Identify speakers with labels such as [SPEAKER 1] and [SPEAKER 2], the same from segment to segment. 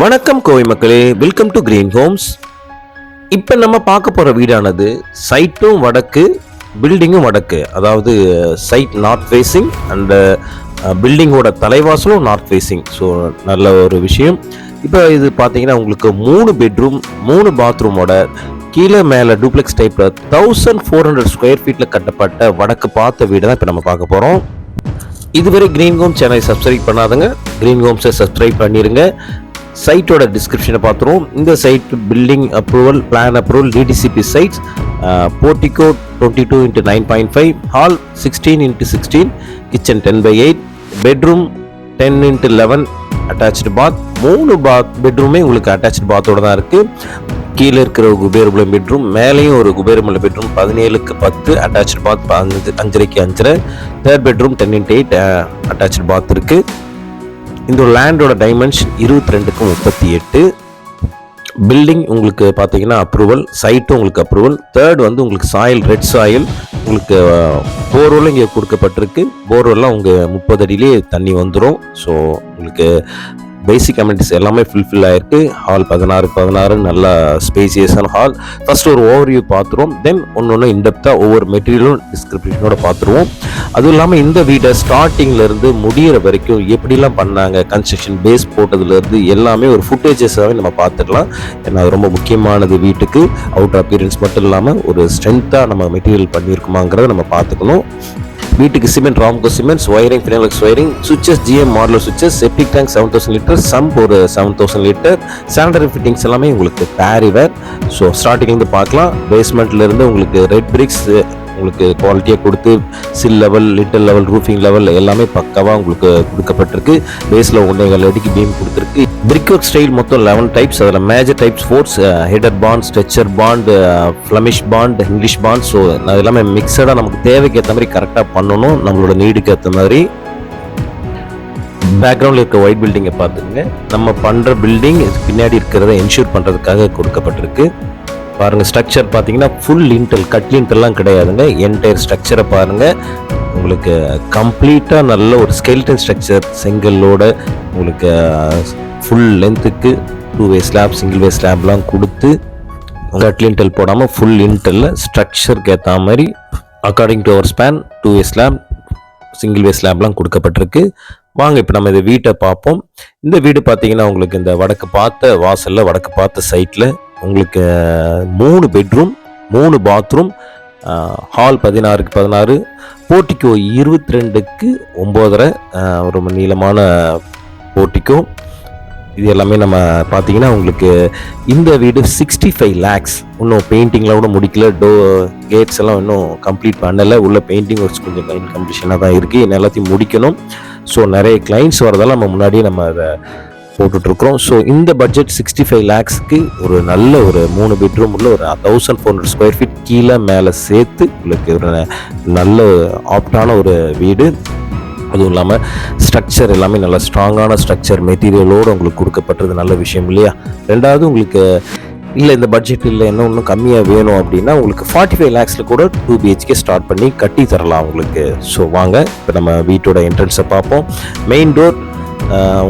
[SPEAKER 1] வணக்கம் கோவை மக்களே welcome to green Holmes இப்போ நம்ம பார்க்க போகிற வீடானது சைட்டும் வடக்கு பில்டிங்கும் வடக்கு. அதாவது சைட் நார்த் ஃபேஸிங் அண்டு பில்டிங்கோட தலைவாசலும் நார்த் ஃபேஸிங் ஸோ நல்ல ஒரு விஷயம். இப்போ இது பார்த்தீங்கன்னா உங்களுக்கு மூணு பெட்ரூம் மூணு பாத்ரூமோட கீழே மேலே டூப்ளெக்ஸ் டைப்பில் தௌசண்ட் ஃபோர் ஹண்ட்ரட் ஸ்கொயர் ஃபீட்டில் கட்டப்பட்ட வடக்கு பார்த்த வீடு தான் இப்போ நம்ம பார்க்க போகிறோம் இதுவரை கிரீன் ஹோம் சேனலை சப்ஸ்கிரைப் பண்ணாதங்க. கிரீன் ஹோம்ஸை சப்ஸ்கிரைப் பண்ணிடுங்க சைட்டோட டிஸ்கிரிப்ஷனை பார்த்துருவோம். இந்த site building approval plan approval DTCP sites portico twenty two into nine point five hall sixteen into sixteen kitchen ten by eight bedroom ten into eleven attach bath மூணு bath பெட்ரூமே உங்களுக்கு attach பாத்தோட தான் இருக்குது கீழே இருக்கிற ஒரு குபேரமுள்ள பெட்ரூம் மேலேயும் ஒரு குபேரமுள்ள bedroom பதினேழுக்கு பத்து அட்டாச்சு பாத் அஞ்சு அஞ்சரைக்கு அஞ்சரை. Third bedroom ten into eight attach bath இருக்குது இந்த லேண்டோட டைமென்ஷன் இருபத்தி ரெண்டுக்கு முப்பத்தி எட்டு பில்டிங் உங்களுக்கு பார்த்தீங்கன்னா அப்ரூவல் சைட்டும் உங்களுக்கு அப்ரூவல் தேர்ட் வந்து உங்களுக்கு சாயில் ரெட் சாயில் உங்களுக்கு போர்வெல் இங்கே கொடுக்கப்பட்டிருக்கு. போர்வெல்லாம் உங்கள் முப்பது அடியிலே தண்ணி வந்துடும் ஸோ உங்களுக்கு பேசிக் கம்யூனிட்டிஸ் எல்லாமே ஃபுல்ஃபில் ஆயிருக்கு. ஹால் பதினாறு பதினாறு நல்ல ஸ்பேசியஸான ஹால் ஃபஸ்ட் ஒரு ஓவர்வியூ பார்த்துருவோம். தென் ஒன்று ஒன்று இன்டெப்த்தாக ஒவ்வொரு மெட்டீரியலும் டிஸ்கிரிப்ஷனோட பார்த்துருவோம். அதுவும் இல்லாமல் இந்த வீடை ஸ்டார்டிங்லேருந்து முடியிற வரைக்கும் எப்படிலாம் பண்ணாங்க கன்ஸ்ட்ரக்ஷன் பேஸ் போட்டதுலேருந்து எல்லாமே ஒரு ஃபுட்டேஜஸாகவே நம்ம பார்த்துக்கலாம் ஏன்னா அது ரொம்ப முக்கியமானது வீட்டுக்கு. அவுட்டர் அப்பியரன்ஸ் மட்டும் இல்லாமல் ஒரு ஸ்ட்ரென்த்தாக நம்ம மெட்டீரியல் பண்ணியிருக்குமாங்கிறத நம்ம பார்த்துக்கணும். வீட்டுக்கு cement Ramco cements wiring Finolex wiring switches GM modular switches septic tank seven thousand litre sump ஒரு seven thousand litre sanitary fittings எல்லாமே உங்களுக்கு பேரிவேர் ஸோ ஸ்டார்டிங்லேருந்து பார்க்கலாம். பேஸ்மெண்ட்லேருந்து உங்களுக்கு ரெட் பிரிக்ஸ் உங்களுக்கு குவாலிட்டியாக கொடுத்து sill level lintel level roofing level எல்லாமே பக்காவாக உங்களுக்கு கொடுக்கப்பட்டிருக்கு. பேஸில் ஒன்றேகால் அடிக்கு பீம் கொடுத்துருக்கு. பிரிக் ஒர்க் ஸ்டைல் மொத்தம் லெவன் டைப்ஸ் அதில் major types fours header bond stretcher bond Flemish bond English bond so எல்லாமே மிக்சடாக நமக்கு தேவைக்கு ஏற்ற மாதிரி கரெக்டாக பண்ணணும். நம்மளோட நீடுக்கு ஏற்ற மாதிரி. பேக்ரவுண்டில் இருக்க ஒயிட் பில்டிங்கை பார்த்துங்க நம்ம பண்ணுற பில்டிங் பின்னாடி இருக்கிறத என்ஷூர் பண்ணுறதுக்காக கொடுக்கப்பட்டிருக்கு. பாருங்கள் ஸ்ட்ரக்சர் பார்த்தீங்கன்னா ஃபுல் லிண்டல் கட் லிண்டல்லாம் கிடையாதுங்க. என்டையர் ஸ்ட்ரக்சரை பாருங்கள் உங்களுக்கு கம்ப்ளீட்டாக நல்ல ஒரு ஸ்கெல்டன் ஸ்ட்ரக்சர் செங்கல்லோட உங்களுக்கு full லென்த்துக்கு two way slab single way ஸ்லாப்லாம் கொடுத்து கட் லிண்டல் போடாமல் ஃபுல் லிண்டலில் ஸ்ட்ரக்சருக்கு ஏற்ற மாதிரி according to our span two way slab single way ஸ்லாப்லாம் கொடுக்கப்பட்டிருக்கு. வாங்க இப்போ நம்ம இந்த வீட்டை பார்ப்போம். இந்த வீடு பார்த்தீங்கன்னா உங்களுக்கு இந்த வடக்கு பார்த்த வாசலில் வடக்கு பார்த்த சைட்டில் உங்களுக்கு மூணு பெட்ரூம் மூணு பாத்ரூம் ஹால் பதினாறுக்கு பதினாறு போர்ட்டிக்கோ இருபத்தி ரெண்டுக்கு ஒம்போதரை ரொம்ப நீளமான போர்ட்டிக்கோ இது எல்லாமே நம்ம பார்த்தீங்கன்னா உங்களுக்கு இந்த வீடு சிக்ஸ்டி ஃபைவ் லேக்ஸ் இன்னும் பெயிண்டிங்லாம் கூட முடிக்கல டோ கேட்ஸ் எல்லாம் இன்னும் கம்ப்ளீட் பண்ணலை. உள்ள பெயிண்டிங் ஒர்க்ஸ் கொஞ்சம் இன்கம்ப்ளீஷனாக தான் இருக்குது எல்லாத்தையும் முடிக்கணும். ஸோ நிறைய கிளைண்ட்ஸ் வரதால் நம்ம முன்னாடியே நம்ம அதை போட்டுட்ருக்குறோம். ஸோ இந்த பட்ஜெட் சிக்ஸ்டி ஃபைவ் லேக்ஸ்க்கு ஒரு நல்ல ஒரு மூணு பெட்ரூம் உள்ள ஒரு thousand four hundred square feet கீழே மேலே சேர்த்து உங்களுக்கு ஒரு நல்ல ஆப்டான ஒரு வீடு. அதுவும் இல்லாமல் ஸ்ட்ரக்சர் எல்லாமே நல்ல ஸ்ட்ராங்கான ஸ்ட்ரக்சர் மெட்டீரியலோடு உங்களுக்கு கொடுக்கப்பட்டது நல்ல விஷயம் இல்லையா? ரெண்டாவது உங்களுக்கு இல்லை இந்த பட்ஜெட் இல்லை என்ன ஒன்றும் கம்மியாக வேணும் அப்படின்னா உங்களுக்கு ஃபார்ட்டி ஃபைவ் லேக்ஸில் கூட டூ பிஹெச்கே ஸ்டார்ட் பண்ணி கட்டி தரலாம் உங்களுக்கு. ஸோ வாங்க இப்போ நம்ம வீட்டோட என்ட்ரன்ஸை பார்ப்போம். மெயின் டோர்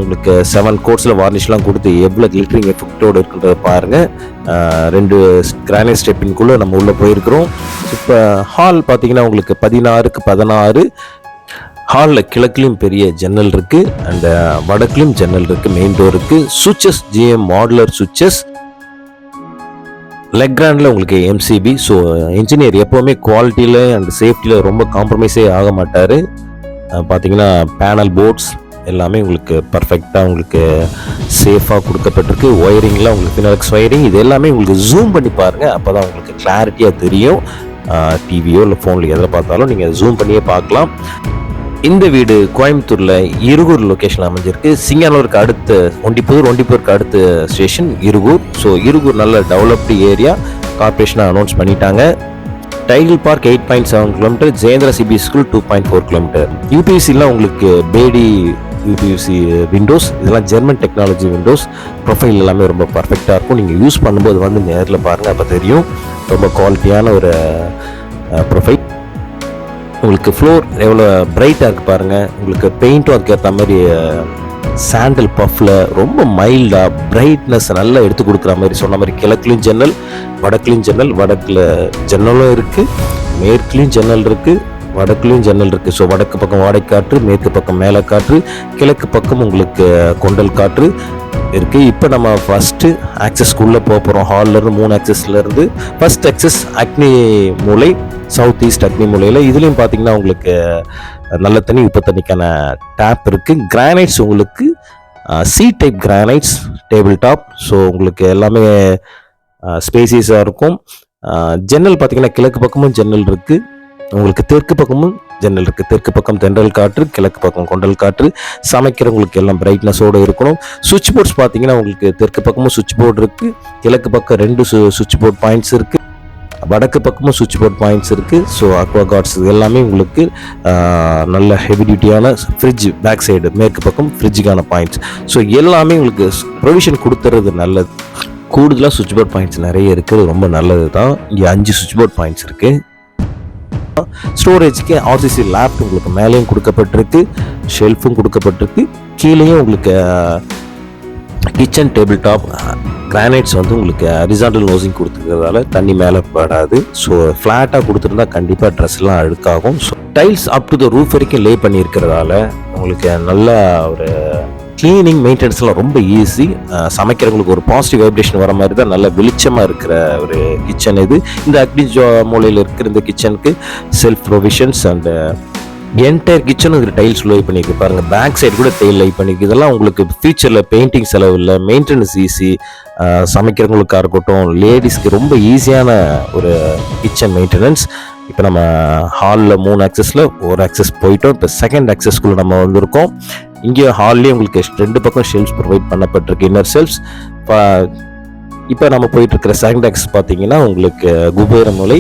[SPEAKER 1] உங்களுக்கு செவன் கோர்ஸில் வார்னிஷ்லாம் கொடுத்து எவ்வளோ கிளிட்டரிங் எஃபெக்டோடு இருக்குன்றத பாருங்கள் ரெண்டு கிரானைட் ஸ்டெப்பின்குள்ளே நம்ம உள்ளே போயிருக்கிறோம். இப்போ ஹால் பார்த்தீங்கன்னா உங்களுக்கு பதினாறுக்கு பதினாறு. ஹாலில் கிழக்குலையும் பெரிய ஜன்னல் இருக்குது அண்ட் வடக்குலையும் ஜன்னல் இருக்குது மெயின் டோர் இருக்குது சுவிச்சஸ் ஜிஎம் மாடுலர் சுவிச்சஸ் லெக் கிராண்டில் உங்களுக்கு எம்சிபி ஸோ இன்ஜினியர் எப்போவுமே குவாலிட்டியில் அண்ட் சேஃப்டியில் ரொம்ப காம்ப்ரமைஸே ஆக மாட்டார். பார்த்தீங்கன்னா பேனல் போர்ட்ஸ் எல்லாமே உங்களுக்கு பர்ஃபெக்டாக உங்களுக்கு சேஃபாக கொடுக்கப்பட்டிருக்கு. ஒயரிங்லாம் உங்களுக்கு ஃபினாக்ஸ் ஒயரிங் இது எல்லாமே உங்களுக்கு ஜூம் பண்ணி பாருங்கள் அப்போ தான் உங்களுக்கு கிளாரிட்டியாக தெரியும். டிவியோ இல்லை ஃபோனில் எதில் பார்த்தாலும் நீங்கள் ஜூம் பண்ணியே பார்க்கலாம். இந்த வீடு கோயம்புத்தூரில் இருகூர் லொக்கேஷன் அமைஞ்சிருக்கு. சிங்கானூருக்கு அடுத்த ஒண்டிப்பூர் ஒண்டிப்பூருக்கு அடுத்த ஸ்டேஷன் இருகூர். ஸோ இருகூர் நல்ல டெவலப்டு ஏரியா கார்பரேஷனாக அனௌன்ஸ் பண்ணிட்டாங்க. Tidel Park eight point seven kilometre Jayendra CP school two point four kilometre யூபிஎஸ்சிலாம் உங்களுக்கு பேடி யூபிஎஸ்சி விண்டோஸ் இதெல்லாம் ஜெர்மன் டெக்னாலஜி விண்டோஸ் ப்ரொஃபைல் எல்லாமே ரொம்ப பர்ஃபெக்டாக இருக்கும். நீங்கள் யூஸ் பண்ணும்போது வந்து நேரில் பாருங்கள் அப்போ தெரியும். ரொம்ப குவாலிட்டியான ஒரு ப்ரொஃபைல் உங்களுக்கு ஃப்ளோர் எவ்வளோ பிரைட்டாக இருக்குது பாருங்கள் உங்களுக்கு பெயிண்ட்டும் அதுக்கேற்ற மாதிரி சாண்டல் பஃப்பில் ரொம்ப மைல்டாக பிரைட்னஸ் நல்லா எடுத்து கொடுக்குற மாதிரி சொன்ன மாதிரி கிழக்குலையும் ஜன்னல் வடக்குலையும் ஜன்னல் வடக்கில் ஜன்னலும் இருக்குது மேற்குலையும் ஜன்னல் இருக்குது வடக்குலேயும் ஜன்னல் இருக்குது ஸோ வடக்கு பக்கம் வாடைக்காற்று மேற்கு பக்கம் மேலே காற்று கிழக்கு பக்கம் உங்களுக்கு கொண்டல் காற்று இருக்குது இப்போ நம்ம ஃபஸ்ட்டு ஆக்சஸ்க்குள்ளே போக போகிறோம் ஹால்லேருந்து மூணு ஆக்சஸ்லேருந்து ஃபஸ்ட் ஆக்சஸ் அக்னி மூலை சவுத் ஈஸ்ட் அக்னி மூலையில். இதுலேயும் பார்த்தீங்கன்னா உங்களுக்கு நல்ல தண்ணி உப்பு தண்ணிக்கான டேப் இருக்குது கிரானைட்ஸ் உங்களுக்கு C type granites table top so உங்களுக்கு எல்லாமே ஸ்பேசிஸாக இருக்கும். ஜன்னல் பார்த்தீங்கன்னா கிழக்கு பக்கமும் ஜன்னல் இருக்குது உங்களுக்கு தெற்கு பக்கமும் ஜன்னல் இருக்குது தெற்கு பக்கம் தென்றல் காற்று கிழக்கு பக்கம் கொண்டல் காற்று. சமைக்கிறவங்களுக்கு எல்லாம் பிரைட்னஸோடு இருக்கணும். சுவிட்ச் போர்ட்ஸ் பார்த்தீங்கன்னா உங்களுக்கு தெற்கு பக்கமும் சுவிட்ச் போர்டு இருக்குது கிழக்கு பக்கம் ரெண்டு சு சுவிட்ச் போர்ட் பாயிண்ட்ஸ் இருக்குது வடக்கு பக்கமும் சுவிட்ச் போர்ட் பாயிண்ட்ஸ் இருக்குது ஸோ அக்வா கார்ட்ஸ் எல்லாமே உங்களுக்கு நல்ல ஹெவி டியூட்டியான ஃப்ரிட்ஜ் பேக் சைடு மேற்கு பக்கம் ஃப்ரிட்ஜுக்கான பாயிண்ட்ஸ் ஸோ எல்லாமே உங்களுக்கு ப்ரொவிஷன் கொடுத்துறது நல்லது. கூடுதலாக சுவிட்ச் போர்ட் பாயிண்ட்ஸ் நிறைய இருக்குது. ரொம்ப நல்லது தான் இங்கே அஞ்சு சுவிட்ச் போர்ட் பாயிண்ட்ஸ் இருக்குது ஸ்டோரேஜ்க்கு ஆர்சிசி லேப் உங்களுக்கு மேலேயும் கொடுக்கப்பட்டிருக்கு ஷெல்ஃபும் கொடுக்கப்பட்டிருக்கு கீழேயும் உங்களுக்கு கிச்சன் டேபிள் டாப் கிரானைட்ஸ் வந்து உங்களுக்கு ஹரிசாண்டல் நோசிங் கொடுத்துருக்கிறதால தண்ணி மேலே படாது. ஸோ ஃப்ளாட்டாக கொடுத்துருந்தா கண்டிப்பாக ட்ரெஸ்லாம் அழுக்காகும். So tiles up to the roof வரைக்கும் லே பண்ணியிருக்கிறதால உங்களுக்கு நல்ல ஒரு க்ளீனிங் மெயின்டெனன்ஸ்லாம் ரொம்ப ஈஸி சமைக்கிறவங்களுக்கு ஒரு பாசிட்டிவ் வைப்ரேஷன் வர மாதிரி தான் நல்ல வெளிச்சமாக இருக்கிற ஒரு கிச்சன் இது. இந்த அக்னி ஜோ மூலையில் இருக்கிற இந்த கிச்சனுக்கு செல்ஃப் ப்ரொவிஷன்ஸ் அண்ட் என்டையர் கிச்சனும் இதில் டைல்ஸ் லை பண்ணியிருக்கு. பாருங்கள் பேக் சைடு கூட டைல் லை பண்ணியிருக்கு. இதெல்லாம் உங்களுக்கு ஃபியூச்சரில் பெயிண்டிங் செலவு இல்லை மெயின்டெனன்ஸ் ஈஸி சமைக்கிறவங்களுக்காக இருக்கட்டும் லேடிஸ்க்கு ரொம்ப ஈஸியான ஒரு கிச்சன் மெயின்டெனன்ஸ் இப்போ நம்ம ஹாலில் மூணு ஆக்சஸில் ஒரு ஆக்சஸ் போயிட்டோம். இப்போ செகண்ட் ஆக்சஸ்க்குள்ளே நம்ம வந்திருக்கோம். இங்கே ஹால்லேயே உங்களுக்கு ரெண்டு பக்கம் ஷெல்ஃப்ஸ் ப்ரொவைட் பண்ணப்பட்டிருக்கு. இன்னர் ஷெல்ஃப்ஸ் இப்போ நம்ம போயிட்டுருக்கிற சாங்டாக்ஸ் பார்த்தீங்கன்னா உங்களுக்கு குபேரமலை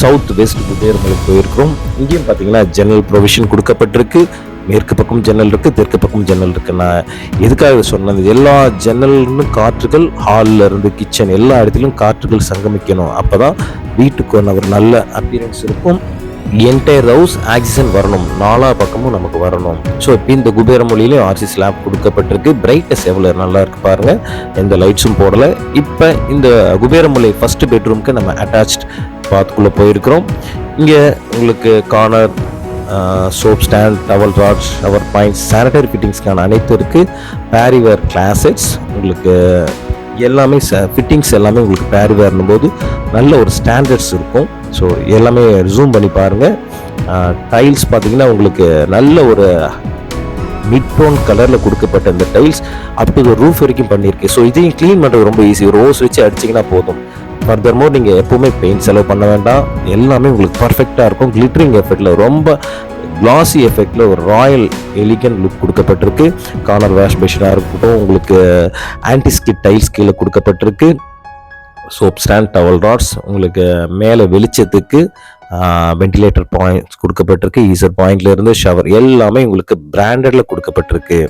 [SPEAKER 1] சவுத் வெஸ்ட் குபேரமலை போயிருக்கிறோம். இங்கேயும் பார்த்தீங்கன்னா ஜன்னல் ப்ரொவிஷன் கொடுக்கப்பட்டிருக்கு. மேற்கு பக்கம் ஜன்னல் இருக்குது தெற்கு பக்கம் ஜன்னல் இருக்குது நான் எதுக்காக சொன்னது எல்லா ஜன்னல்னு காற்றுகள் ஹாலில் இருந்து கிச்சன் எல்லா இடத்துலையும் காற்றுகள் சங்கமிக்கணும். அப்போ தான் வீட்டுக்கு ஒரு நல்ல அப்பியரன்ஸ் இருக்கும். என்டையர் ஹவுஸ் ஆக்சிஜன் வரணும். நாலா பக்கமும் நமக்கு வரணும். ஸோ இப்போ இந்த குபேர மொழியிலையும் ஆர்சி ஸ்லாப் கொடுக்கப்பட்டிருக்கு. பிரைட்னஸ் எவ்வளோ நல்லா இருக்கு பாருங்க. எந்த லைட்ஸும் போடலை. இப்போ இந்த குபேர மொழி ஃபர்ஸ்ட் பெட்ரூம்க்கு நம்ம அட்டாச்ட் பாத்துக்குள்ளே போயிருக்கிறோம். இங்கே உங்களுக்கு corner soap stand towel rod shower points sanitary ஃபிட்டிங்ஸ்க்கான அனைத்து இருக்குது பேரிவேர் கிளாசெட்ஸ் உங்களுக்கு எல்லாமே ஃபிட்டிங்ஸ் எல்லாமே உங்களுக்கு பேரிவேர்னும் போது நல்ல ஒரு ஸ்டாண்டர்ட்ஸ் இருக்கும். ஸோ எல்லாமே ஜூம் பண்ணி பாருங்கள் டைல்ஸ் பார்த்தீங்கன்னா உங்களுக்கு நல்ல ஒரு மிட் டோன் கலரில் கொடுக்கப்பட்ட இந்த டைல்ஸ் அப் டு ரூஃப் வரைக்கும் பண்ணியிருக்கு ஸோ இதையும் க்ளீன் பண்ணுறது ரொம்ப ஈஸி ரோஸ் வச்சு அடிச்சிங்கன்னா போதும். ஃபர்தர் மோர் நீங்கள் எப்போவுமே பெயிண்ட் செலவு பண்ண வேண்டாம். எல்லாமே உங்களுக்கு பர்ஃபெக்டாக இருக்கும். கிளிட்ரிங் எஃபெக்டில் ரொம்ப கிளாசி எஃபெக்டில் ஒரு ராயல் எலிகன் லுக் கொடுக்கப்பட்டிருக்கு. கார்னர் வாஷ் மிஷினாக இருக்கட்டும் உங்களுக்கு ஆன்டி ஸ்கிட் டைல்ஸ் கீழே கொடுக்கப்பட்டிருக்கு. சோப் ஸ்டாண்ட் டவல் ராட்ஸ் உங்களுக்கு மேலே வெளிச்சத்துக்கு வென்டிலேட்டர் பாயிண்ட்ஸ் கொடுக்கப்பட்டிருக்கு. ஈசர் பாயிண்ட்லேருந்து ஷவர் எல்லாமே உங்களுக்கு பிராண்டடில் கொடுக்கப்பட்டிருக்கு.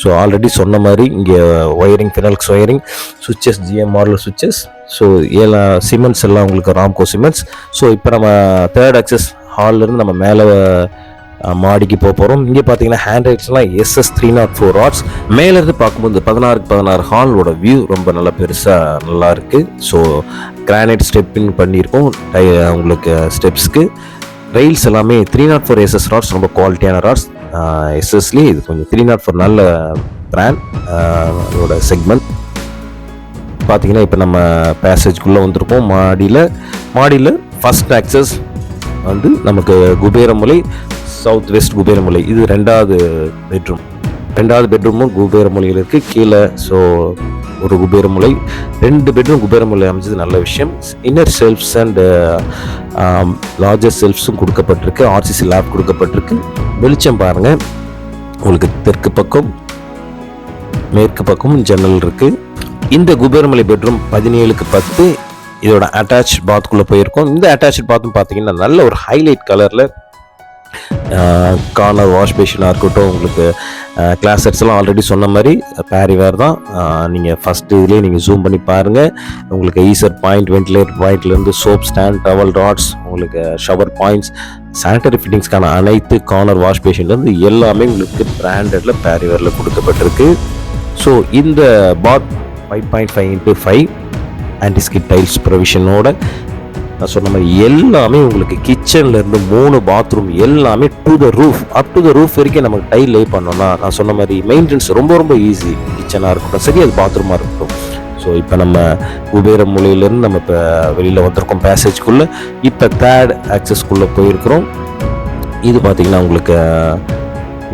[SPEAKER 1] ஸோ ஆல்ரெடி சொன்ன மாதிரி இங்கே wiring Finolex wiring switches GM model switches so எல்லா சிமெண்ட்ஸ் எல்லாம் உங்களுக்கு ராம்கோ சிமெண்ட்ஸ் ஸோ இப்போ நம்ம தேர்ட் அக்சஸ் ஹால்லேருந்து நம்ம மேலே மாடிக்கு போக போகிறோம் இங்கே பார்த்தீங்கன்னா hand ரைட்ஸ்லாம் SS three nought four rods மேலேருந்து பார்க்கும்போது பதினாறுக்கு பதினாறு ஹாலோட வியூ ரொம்ப நல்லா பெருசாக நல்லா இருக்குது ஸோ கிரானைட் ஸ்டெப்பிங் பண்ணியிருக்கோம். டை- உங்களுக்கு ஸ்டெப்ஸ்க்கு ரெயில்ஸ் எல்லாமே three nought four SS rods ரொம்ப குவாலிட்டியான ராட்ஸ் எஸ்எஸ்லேயே இது கொஞ்சம் த்ரீ நாட் ஃபோர் நல்ல பிராண்ட் அதோட செக்மெண்ட் பார்த்தீங்கன்னா இப்போ நம்ம பேசேஜ்குள்ளே வந்திருக்கோம். மாடியில் மாடியில் ஃபஸ்ட் ஆக்சஸ் வந்து நமக்கு குபேரமுலை சவுத் வெஸ்ட் குபேரமலை. இது ரெண்டாவது பெட்ரூம் ரெண்டாவது பெட்ரூமும் குபேரமலையில் இருக்குது கீழே ஸோ ஒரு குபேரமலை. ரெண்டு பெட்ரூம் குபேரமலை அமைஞ்சது நல்ல விஷயம். இன்னர் செல்ஃப்ஸ் அண்ட் லார்ஜர் செல்ஃப்ஸும் கொடுக்கப்பட்டிருக்கு. ஆர்சிசி லேப் கொடுக்கப்பட்டிருக்கு. வெளிச்சம் பாருங்கள் உங்களுக்கு தெற்கு பக்கம் மேற்கு பக்கமும் ஜன்னல் இருக்குது இந்த குபேரமலை பெட்ரூம் பதினேழுக்கு பத்து. இதோட அட்டாச் பாத்குள்ளே போயிருக்கோம். இந்த அட்டாச் பாத்ரூம் பார்த்தீங்கன்னா நல்ல ஒரு ஹைலைட் கலரில் கார்னர் வாஷ் பேஷனாக இருக்கட்டும் உங்களுக்கு கிளாஸ் செட்ஸ்லாம் ஆல்ரெடி சொன்ன மாதிரி பேரிவேர் தான். நீங்கள் ஃபஸ்ட்டு இதுலேயே நீங்கள் ஜூம் பண்ணி பாருங்கள் உங்களுக்கு ஈசர் பாயிண்ட் வென்டிலேட்டர் பாயிண்ட்லேருந்து சோப் ஸ்டாண்ட் டவல் ராட்ஸ் உங்களுக்கு ஷவர் பாயிண்ட்ஸ் சானிட்டரி ஃபிட்டிங்ஸ்க்கான அனைத்து கார்னர் வாஷ் பேஷன்லேருந்து எல்லாமே உங்களுக்கு பிராண்டடில் பேரிவேரில் கொடுக்கப்பட்டிருக்கு. ஸோ இந்த bath five point five into five antiskid tiles ப்ரொவிஷனோட நான் சொன்ன மாதிரி எல்லாமே உங்களுக்கு கிச்சன்ல இருந்து மூணு பாத்ரூம் எல்லாமே to the roof up to the roof வரைக்கும் நமக்கு டைல் லே பண்ணோம்னா நான் சொன்ன மாதிரி மெயின்டெனன்ஸ் ரொம்ப ரொம்ப ஈஸி கிச்சனாக இருக்கட்டும் சரி அது பாத்ரூமாக இருக்கட்டும். ஸோ இப்போ நம்ம குபேர மூலையிலேருந்து நம்ம இப்போ வெளியில் வந்திருக்கோம் பேசேஜ்குள்ளே இப்போ தேர்ட் ஆக்சஸ்க்குள்ளே போயிருக்கிறோம். இது பார்த்திங்கன்னா உங்களுக்கு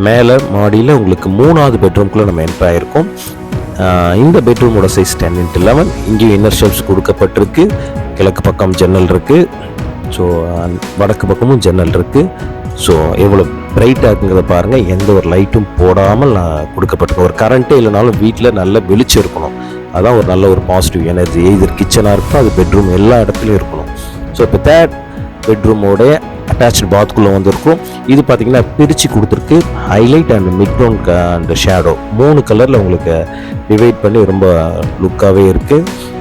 [SPEAKER 1] மேலே மாடியில் உங்களுக்கு மூணாவது பெட்ரூம்குள்ளே நம்ம என்ட்ரு ஆகிருக்கோம் இந்த பெட்ரூமோட சைஸ் டென் இன்ட்டு லெவன் இங்கேயும் இன்னர் ஷெல்ஃப்ஸ் கொடுக்கப்பட்டிருக்கு. கிழக்கு பக்கம் ஜன்னல் இருக்குது ஸோ வடக்கு பக்கமும் ஜன்னல் இருக்குது ஸோ எவ்வளோ பிரைட்டாக இருக்குங்கிறத பாருங்கள் எந்த ஒரு லைட்டும் போடாமல் நான் கொடுக்கப்பட்டிருக்கோம் ஒரு கரண்ட்டே இல்லைனாலும் வீட்டில் நல்ல வெளிச்சம் இருக்கணும். அதான் ஒரு நல்ல ஒரு பாசிட்டிவ் எனர்ஜி இது கிச்சனாக இருக்கட்டும் அது பெட்ரூம் எல்லா இடத்துலையும் இருக்கணும். ஸோ இப்போ தேர்ட் பெட்ரூமோடைய அட்டாச்சு பாத்குள்ளே வந்திருக்கும். இது பார்த்தீங்கன்னா பிரித்து கொடுத்துருக்கு. Highlight and midtone and shadow மூணு கலரில் உங்களுக்கு டிவைட் பண்ணி ரொம்ப லுக்காகவே இருக்குது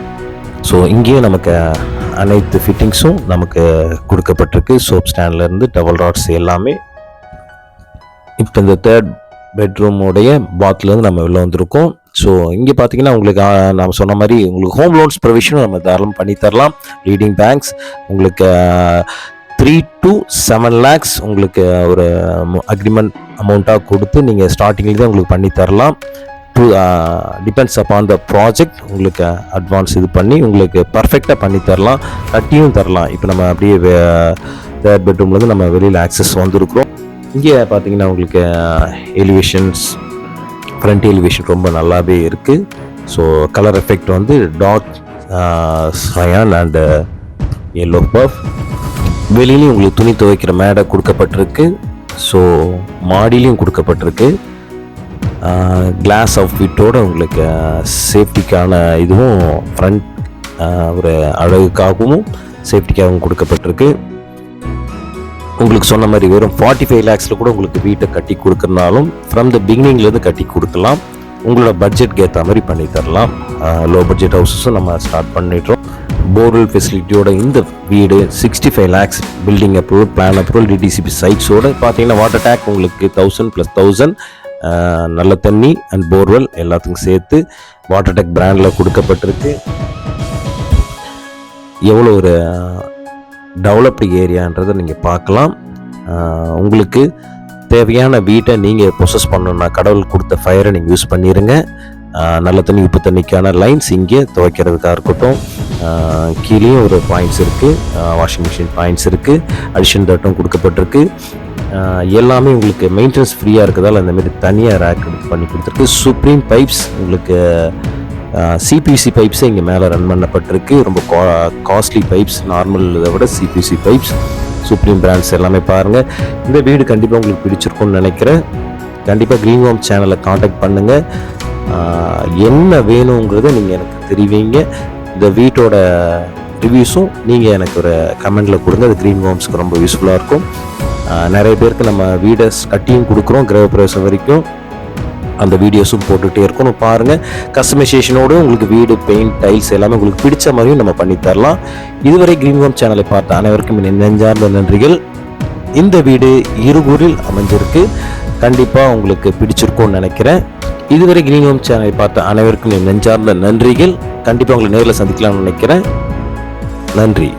[SPEAKER 1] ஸோ இங்கேயும் நமக்கு அனைத்து ஃபிட்டிங்ஸும் நமக்கு கொடுக்கப்பட்டிருக்கு. சோப் ஸ்டாண்ட்லேருந்து டபுள் ராட்ஸ் எல்லாமே. இப்போ இந்த தேர்ட் பெட்ரூமோடைய பாத்லேருந்து நம்ம வெளில வந்திருக்கோம். ஸோ இங்கே பார்த்தீங்கன்னா உங்களுக்கு நாம் சொன்ன மாதிரி உங்களுக்கு ஹோம் லோன்ஸ் ப்ரொவிஷனும் நம்ம தாராளம் பண்ணி தரலாம். லீடிங் பேங்க்ஸ் உங்களுக்கு த்ரீ டு செவன் லேக்ஸ் உங்களுக்கு ஒரு அக்ரிமெண்ட் அமௌண்ட்டாக கொடுத்து நீங்கள் ஸ்டார்டிங்கில் தான் உங்களுக்கு பண்ணி தரலாம். டிபெண்ட்ஸ் அப்பான் த ப்ராஜெக்ட் உங்களுக்கு அட்வான்ஸ் இது பண்ணி உங்களுக்கு பர்ஃபெக்டாக பண்ணி தரலாம் கட்டியும் தரலாம். இப்போ நம்ம அப்படியே தேர்ட் பெட்ரூம்லேருந்து நம்ம வெளியில் ஆக்சஸ் வந்திருக்கிறோம். இங்கே பார்த்தீங்கன்னா உங்களுக்கு எலிவேஷன்ஸ் ஃப்ரண்ட் எலிவேஷன் ரொம்ப நல்லாவே இருக்குது ஸோ கலர் எஃபெக்ட் வந்து dark cyan and yellow buff வெளியிலையும் உங்களுக்கு துணி துவைக்கிற மேடை கொடுக்கப்பட்டிருக்கு. ஸோ மாடிலையும் கொடுக்கப்பட்டிருக்கு. கிளாஸ் ஆஃப் விட்டோட உங்களுக்கு சேஃப்டிக்கான இதுவும் ஃப்ரண்ட் ஒரு அழகுக்காகவும் சேஃப்டிக்காகவும் கொடுக்கப்பட்டிருக்கு. உங்களுக்கு சொன்ன மாதிரி வெறும் ஃபார்ட்டி ஃபைவ் லேக்ஸில் கூட உங்களுக்கு வீட்டை கட்டி கொடுக்குறனாலும் ஃப்ரம் த பிகினிங்லேருந்து கட்டி கொடுக்கலாம். உங்களோட பட்ஜெட்க்கு ஏற்ற மாதிரி பண்ணி தரலாம். லோ பட்ஜெட் ஹவுசஸும் நம்ம ஸ்டார்ட் பண்ணிடுறோம். போர்வெல் ஃபெசிலிட்டியோட இந்த வீடு sixty five lakhs building approval plan approval DTCP சைட்ஸோட பார்த்தீங்கன்னா வாட்டர் டேக் உங்களுக்கு தௌசண்ட் ப்ளஸ் தௌசண்ட் நல்ல தண்ணி அண்ட் போர்வெல் எல்லாத்துக்கும் சேர்த்து வாட்டர் டேக் பிராண்டில் கொடுக்கப்பட்டிருக்கு. எவ்வளோ ஒரு டெவலப்டு ஏரியான்றதை நீங்கள் பார்க்கலாம். உங்களுக்கு தேவையான வீட்டை நீங்கள் ப்ரொசஸ் பண்ணணுன்னா கடவுள் கொடுத்த ஃபயரை நீங்கள் யூஸ் பண்ணிடுங்க நல்ல தண்ணி உப்பு தண்ணிக்கான லைன்ஸ் இங்கே துவைக்கிறதுக்காக இருக்கட்டும். கீழேயும் ஒரு பாயிண்ட்ஸ் இருக்குது வாஷிங் மிஷின் பாயிண்ட்ஸ் இருக்குது அடிஷன் தட்டும் கொடுக்கப்பட்டிருக்கு. எல்லாமே உங்களுக்கு மெயின்டெனன்ஸ் ஃப்ரீயாக இருக்கிறதால அந்த மாதிரி தனியாக ரேக் பண்ணி கொடுத்துருக்கு. சுப்ரீம் பைப்ஸ் உங்களுக்கு சிபிசி பைப்ஸே இங்கே மேலே ரன் பண்ணப்பட்டிருக்கு. ரொம்ப காஸ்ட்லி பைப்ஸ் நார்மல் இதை விட சிபிசி பைப்ஸ் சுப்ரீம் பிராண்ட்ஸ் எல்லாமே பாருங்கள் இந்த வீடு கண்டிப்பாக உங்களுக்கு பிடிச்சிருக்கும்னு நினைக்கிறேன். கண்டிப்பாக க்ரீன் ஹோம் சேனலை காண்டாக்ட் பண்ணுங்கள் என்ன வேணுங்கிறத நீங்கள் எனக்கு தெரிவிங்க. இந்த வீட்டோட ரிவ்யூஸும் நீங்கள் எனக்கு ஒரு கமெண்டில் கொடுங்க. அது க்ரீன் ஹோம்ஸ்க்கு ரொம்ப யூஸ்ஃபுல்லாக இருக்கும். நிறைய பேருக்கு நம்ம வீடை கட்டியும் கொடுக்குறோம் கிரகப்பிரவேசம் வரைக்கும். அந்த வீடியோஸும் போட்டுகிட்டே இருக்கணும். பாருங்கள் கஸ்டமைசேஷனோடு உங்களுக்கு வீடு பெயிண்ட் டைல்ஸ் எல்லாமே உங்களுக்கு பிடிச்ச மாதிரியும் நம்ம பண்ணி தரலாம். இதுவரை க்ரீன் ஹோம் சேனலை பார்த்த அனைவருக்கும் என் நெஞ்சார்ந்த நன்றிகள். இந்த வீடு இருகூரில் அமைஞ்சிருக்கு. கண்டிப்பாக உங்களுக்கு பிடிச்சிருக்கும்னு நினைக்கிறேன். இதுவரை க்ரீன் ஹோம் சேனலை பார்த்த அனைவருக்கும் என் நெஞ்சார்ந்த நன்றிகள். கண்டிப்பாக உங்களை நேரில் சந்திக்கலாம்னு நினைக்கிறேன். நன்றி.